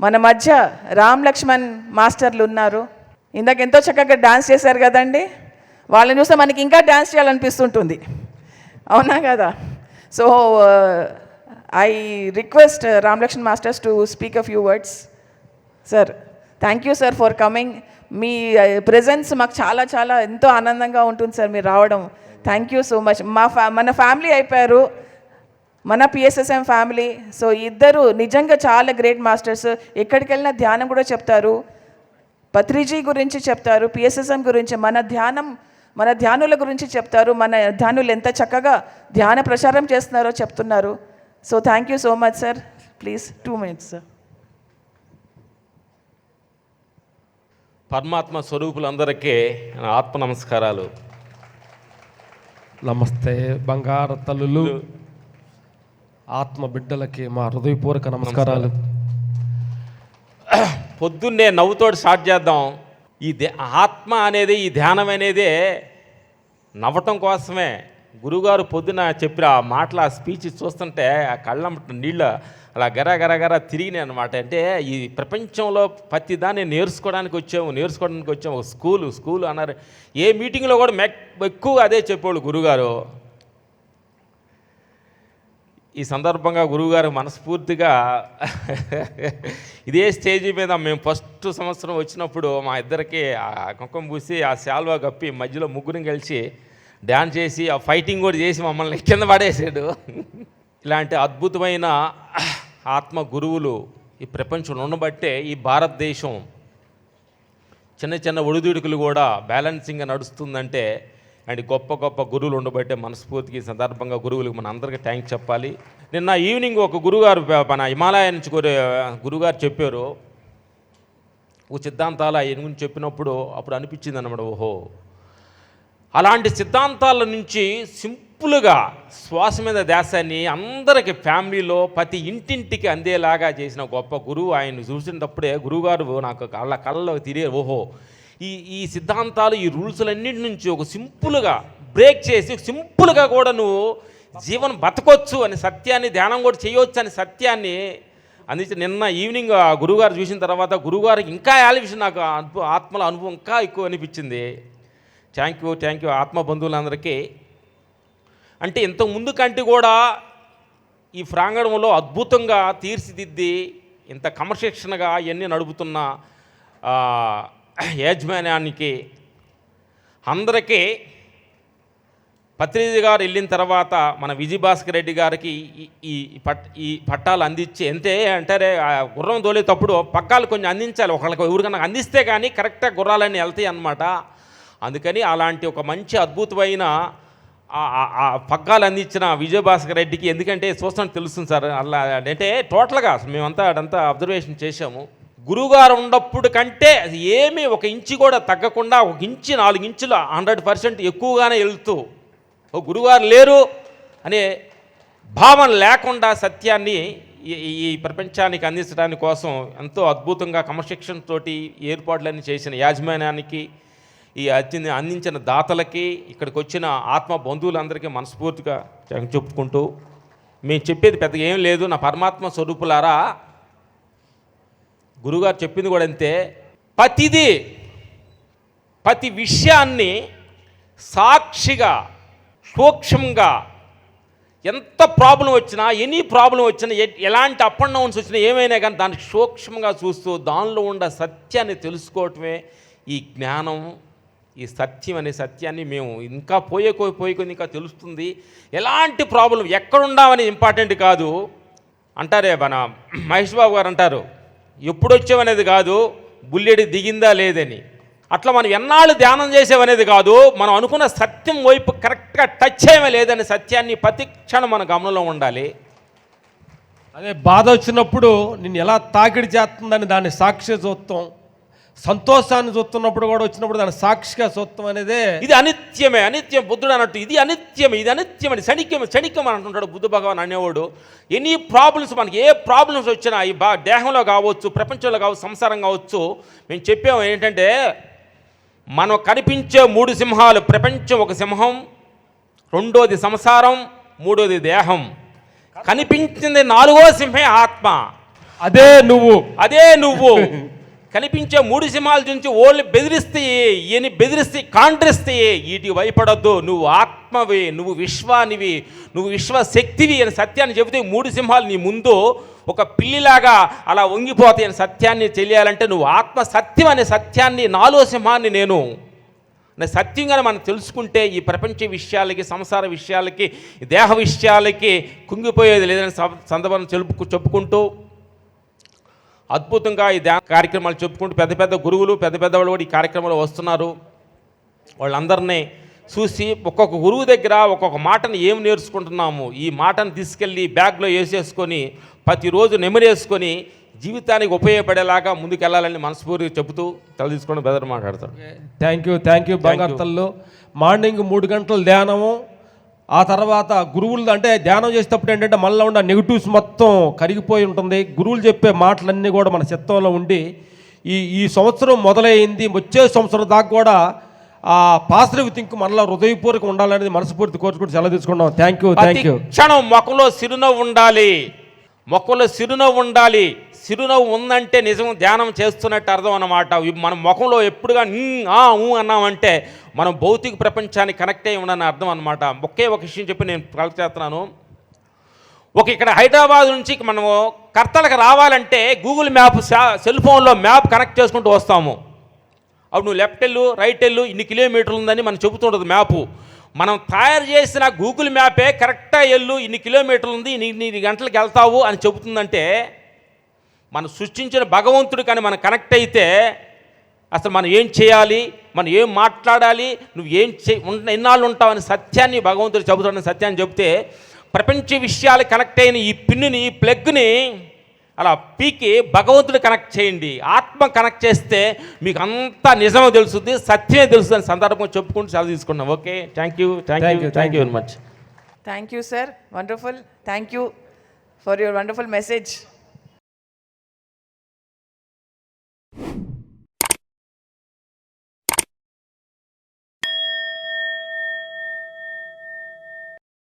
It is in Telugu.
మన మధ్య రామ్ లక్ష్మణ్ మాస్టర్లు ఉన్నారు. ఇందాక ఎంతో చక్కగా డాన్స్ చేశారు కదండి? వాళ్ళని చూస్తే మనకి ఇంకా డాన్స్ చేయాలనిపిస్తుంటుంది. అవునా కదా? So uh, I request uh, Ram Laxman masters to speak a few words sir thank you sir for coming me uh, presence మాకు చాలా చాలా ఎంతో ఆనందంగా ఉంటుంది సార్ మీరు రావడం. థ్యాంక్ యూ సో మచ్ మా ఫ్యా మన ఫ్యామిలీ అయిపోయారు. మన పిఎస్ఎస్ఎం ఫ్యామిలీ సో ఇద్దరు నిజంగా చాలా గ్రేట్ మాస్టర్స్ ఎక్కడికి వెళ్ళినా ధ్యానం కూడా చెప్తారు. పత్రిజీ గురించి చెప్తారు పిఎస్ఎస్ఎం గురించి మన ధ్యానం మన ధ్యానుల గురించి చెప్తారు. మన ధ్యానులు ఎంత చక్కగా ధ్యాన ప్రచారం చేస్తున్నారో చెప్తున్నారు. So thank you so much sir please two minutes sir పరమాత్మ స్వరూపులందరికీ ఆత్మ నమస్కారాలు. నమస్తే బంగారు తల్లులు ఆత్మ బిడ్డలకి మా హృదయపూర్వక నమస్కారాలు. పొద్దున్నే నవ్వుతోటి స్టార్ట్ చేద్దాం. ఈ ఆత్మ అనేది ఈ ధ్యానం అనేది నవ్వటం కోసమే. గురుగారు పొద్దున చెప్పిన ఆ మాటలు ఆ స్పీచ్ చూస్తుంటే ఆ కళ్ళం నీళ్ళ అలా గర గర గర తిరిగినాయి అనమాట అంటే ఈ ప్రపంచంలో ప్రతి దాన్ని నేర్చుకోవడానికి వచ్చాము నేర్చుకోవడానికి వచ్చాము. స్కూలు స్కూలు అన్నారు. ఏ మీటింగ్లో కూడా మెక్ ఎక్కువ అదే చెప్పేవాళ్ళు గురుగారు. ఈ సందర్భంగా గురువుగారు మనస్ఫూర్తిగా ఇదే స్టేజీ మీద మేము ఫస్ట్ సంవత్సరం వచ్చినప్పుడు మా ఇద్దరికి ఆ కుంకుమ పూసి ఆ శాల్వా కప్పి మధ్యలో ముగ్గురం కలిసి డ్యాన్స్ చేసి ఆ ఫైటింగ్ కూడా చేసి మమ్మల్ని కింద పడేసాడు. ఇలాంటి అద్భుతమైన ఆత్మ గురువులు ఈ ప్రపంచంలో ఉండబట్టే ఈ భారతదేశం చిన్న చిన్న ఒడిదుడుకులు కూడా బ్యాలెన్సింగ్గా నడుస్తుందంటే అండ్ గొప్ప గొప్ప గురువులు ఉండబట్టే మనస్ఫూర్తికి సందర్భంగా గురువులకు మన అందరికీ థ్యాంక్స్ చెప్పాలి. నిన్న ఈవినింగ్ ఒక గురుగారు మన హిమాలయ నుంచి గురుగారు చెప్పారు. ఓ సిద్ధాంతాలు ఆయన గురించి చెప్పినప్పుడు అప్పుడు అనిపించింది అనమాట ఓహో. అలాంటి సిద్ధాంతాల నుంచి సింపుల్గా శ్వాస మీద దేశాన్ని అందరికి ఫ్యామిలీలో ప్రతి ఇంటింటికి అందేలాగా చేసిన గొప్ప గురువు ఆయన చూసినప్పుడే గురువుగారు నాకు కళ్ళ కళ్ళలో తిరిగి ఓహో. ఈ ఈ సిద్ధాంతాలు ఈ రూల్స్లన్నింటి నుంచి ఒక సింపుల్గా బ్రేక్ చేసి సింపుల్గా కూడా నువ్వు జీవనం బతకొచ్చు అని సత్యాన్ని ధ్యానం కూడా చేయవచ్చు అని సత్యాన్ని అందుకే నిన్న ఈవినింగ్ ఆ గురువుగారు చూసిన తర్వాత గురువుగారికి ఇంకా ఆలోచించి నాకు అనుభవం ఆత్మల అనుభవం ఇంకా ఎక్కువ అనిపించింది. థ్యాంక్ యూ థ్యాంక్ యూ ఆత్మ బంధువులందరికీ. అంటే ఇంతకు ముందు కంటే కూడా ఈ ప్రాంగణంలో అద్భుతంగా తీర్చిదిద్ది ఇంత క్రమశిక్షణగా ఇవన్నీ నడుపుతున్న యాజమాన్యానికి అందరికీ పత్రిజీ గారు వెళ్ళిన తర్వాత మన విజయభాస్కర్ రెడ్డి గారికి ఈ- పట్ ఈ పట్టాలు అందించి ఎంతే అంటారే ఆ గుర్రం తోలేటప్పుడు పక్కాలు కొంచెం అందించాలి. ఒకళ్ళకి ఎవరికైనా అందిస్తే కానీ కరెక్ట్గా గుర్రాలన్నీ వెళ్తాయి అన్నమాట. అందుకని అలాంటి ఒక మంచి అద్భుతమైన ఆ- ఆ పగ్గాలు అందించిన విజయభాస్కర్ రెడ్డికి ఎందుకంటే చూస్తాను తెలుస్తుంది సార్ అలా అంటే టోటల్గా మేమంతా అదంతా అబ్జర్వేషన్ చేశాము. గురువుగారు ఉన్నప్పుడు కంటే అది ఏమీ ఒక ఇంచు కూడా తగ్గకుండా ఒక ఇంచు నాలుగు ఇంచులు హండ్రెడ్ పర్సెంట్ ఎక్కువగానే వెళ్తూ ఓ గురువుగారు లేరు అనే భావన లేకుండా సత్యాన్ని ఈ- ఈ- ప్రపంచానికి అందించడానికి కోసం ఎంతో అద్భుతంగా క్రమశిక్షణ ఏర్పాట్లన్నీ చేసిన యాజమాన్యానికి ఈ అత్యంత అందించిన దాతలకి ఇక్కడికి వచ్చిన ఆత్మ బంధువులందరికీ మనస్ఫూర్తిగా చెప్పుకుంటూ మేము చెప్పేది పెద్దగా ఏం లేదు. నా పరమాత్మ స్వరూపులారా గురుగారు చెప్పింది కూడా అంతే. ప్రతిదీ ప్రతి విషయాన్ని సాక్షిగా సూక్ష్మంగా ఎంత ప్రాబ్లం వచ్చినా ఎనీ ప్రాబ్లం వచ్చినా ఎలాంటి అప్ అండ్ డౌన్స్ వచ్చినా ఏమైనా కానీ దాన్ని సూక్ష్మంగా చూస్తూ దానిలో ఉన్న సత్యాన్ని తెలుసుకోవటమే ఈ జ్ఞానం. ఈ సత్యం అనే సత్యాన్ని మేము ఇంకా పోయే పోయే కొన్ని ఇంకా తెలుస్తుంది. ఎలాంటి ప్రాబ్లం ఎక్కడుండామని ఇంపార్టెంట్ కాదు. అంటారే మన మహేష్ బాబు గారు అంటారు ఎప్పుడు వచ్చామనేది కాదు బుల్లెడి దిగిందా లేదని. అట్లా మనం ఎన్నాళ్ళు ధ్యానం చేసేవనేది కాదు మనం అనుకున్న సత్యం వైపు కరెక్ట్గా టచ్ చేయమే లేదని సత్యాన్ని ప్రతి క్షణం మన గమనంలో ఉండాలి. అదే బాధ వచ్చినప్పుడు నిన్ను ఎలా తాకిడి చేస్తుందని దాన్ని సాక్షి చూస్తాం సంతోషాన్ని చూస్తున్నప్పుడు కూడా వచ్చినప్పుడు దాన్ని సాక్షిగా చూస్తాం అనేదే ఇది అనిత్యమే అనిత్యం బుద్ధుడు అన్నట్టు ఇది అనిత్యం ఇది అనిత్యం అని క్షణికం క్షణికం అని అంటుంటాడు బుద్ధ భగవాన్ అనేవాడు. ఎనీ ప్రాబ్లమ్స్ మనకి ఏ ప్రాబ్లమ్స్ వచ్చినా ఈ బా దేహంలో కావచ్చు ప్రపంచంలో కావచ్చు సంసారం కావచ్చు మేము చెప్పాము ఏంటంటే మనం కనిపించే మూడు సింహాలు ప్రపంచం ఒక సింహం రెండోది సంసారం మూడోది దేహం. కనిపించింది నాలుగో సింహే ఆత్మ. అదే నువ్వు. అదే నువ్వు. కనిపించే మూడు సింహాల నుంచి ఓళ్ళు బెదిరిస్తే ఈయన బెదిరిస్తే కాంట్రిస్తే వీటికి భయపడొద్దు. నువ్వు ఆత్మవి నువ్వు విశ్వానివి నువ్వు విశ్వశక్తివి అని సత్యాన్ని చెబితే మూడు సింహాలు నీ ముందు ఒక పిల్లిలాగా అలా వంగిపోతాయి అని సత్యాన్ని తెలియాలంటే నువ్వు ఆత్మ సత్యం అనే సత్యాన్ని నాలో సింహాన్ని నేను. అనే సత్యంగా మనం తెలుసుకుంటే ఈ ప్రపంచ విషయాలకి సంసార విషయాలకి దేహ విషయాలకి కుంగిపోయేది లేదని సందర్భం చెప్పు చెప్పుకుంటూ అద్భుతంగా ఈ ధ్యాన కార్యక్రమాలు చెప్పుకుంటూ పెద్ద పెద్ద గురువులు పెద్ద పెద్ద వాళ్ళు కూడా ఈ కార్యక్రమంలో వస్తున్నారు. వాళ్ళందరినీ చూసి ఒక్కొక్క గురువు దగ్గర ఒక్కొక్క మాటను ఏం నేర్చుకుంటున్నాము? ఈ మాటను తీసుకెళ్ళి బ్యాగ్లో వేసేసుకొని ప్రతిరోజు నెమరేసుకొని జీవితానికి ఉపయోగపడేలాగా ముందుకెళ్ళాలని మనస్ఫూర్తిగా చెబుతూ తల తీసుకొని బెదర్ మాట్లాడతాడు థ్యాంక్ యూ థ్యాంక్ యూ బంగారు మార్నింగ్ మూడు గంటల ధ్యానము. ఆ తర్వాత గురువులు అంటే ధ్యానం చేసేటప్పుడు ఏంటంటే మళ్ళీ ఉన్న నెగిటివ్స్ మొత్తం కరిగిపోయి ఉంటుంది. గురువులు చెప్పే మాటలన్నీ కూడా మన చిత్తంలో ఉండి ఈ ఈ సంవత్సరం మొదలైంది వచ్చే సంవత్సరం దాకా కూడా ఆ పాజిటివ్ థింక్ మనలో హృదయపూర్వక ఉండాలనేది మనస్ఫూర్తి కోరుకుంటూ సెలవు తీసుకున్నాం థ్యాంక్ యూ థ్యాంక్ యూ క్షణం మొక్కలో సిరునవ్వు ఉండాలి. మొక్కలో సిరునవ్వు ఉండాలి. సిరునవ్వు ఉందంటే నిజం ధ్యానం చేస్తున్నట్టు అర్థం అన్నమాట. ఇవి మన ముఖంలో ఎప్పుడుగా ఆ ఊ అన్నామంటే మనం భౌతిక ప్రపంచానికి కనెక్ట్ అయి ఉండని అర్థం అనమాట ఒకే ఒక విషయం చెప్పి నేను కలెక్ట్ చేస్తున్నాను. ఒక ఇక్కడ హైదరాబాద్ నుంచి మనము కర్తలకు రావాలంటే గూగుల్ మ్యాప్ సెల్ ఫోన్లో మ్యాప్ కనెక్ట్ చేసుకుంటూ వస్తాము. అప్పుడు నువ్వు లెఫ్ట్ వెళ్ళు రైట్ వెళ్ళు ఇన్ని కిలోమీటర్లు ఉందని మనం చెబుతుంటుంది మ్యాపు. మనం తయారు చేసిన గూగుల్ మ్యాపే కరెక్ట్గా వెళ్ళు ఇన్ని కిలోమీటర్లు ఉంది ఇన్ని ఇన్ని గంటలకు వెళ్తావు అని చెబుతుందంటే మనం సృష్టించిన భగవంతుడు కానీ మనం కనెక్ట్ అయితే అసలు మనం ఏం చేయాలి మనం ఏం మాట్లాడాలి నువ్వు ఏం చే ఉన్న ఎన్నాళ్ళు ఉంటావని సత్యాన్ని భగవంతుడు చెబుతాడని సత్యాన్ని చెబితే ప్రపంచ విషయాలు కనెక్ట్ అయిన ఈ పిన్నుని ఈ ప్లగ్ని అలా పీకి భగవంతుడు కనెక్ట్ చేయండి. ఆత్మ కనెక్ట్ చేస్తే మీకు అంతా నిజమే తెలుస్తుంది సత్యమే తెలుస్తుంది సందర్భం చెప్పుకుంటూ సెలవు తీసుకున్నాం. Okay thank you thank you thank you. Very much thank you sir wonderful thank you for your wonderful message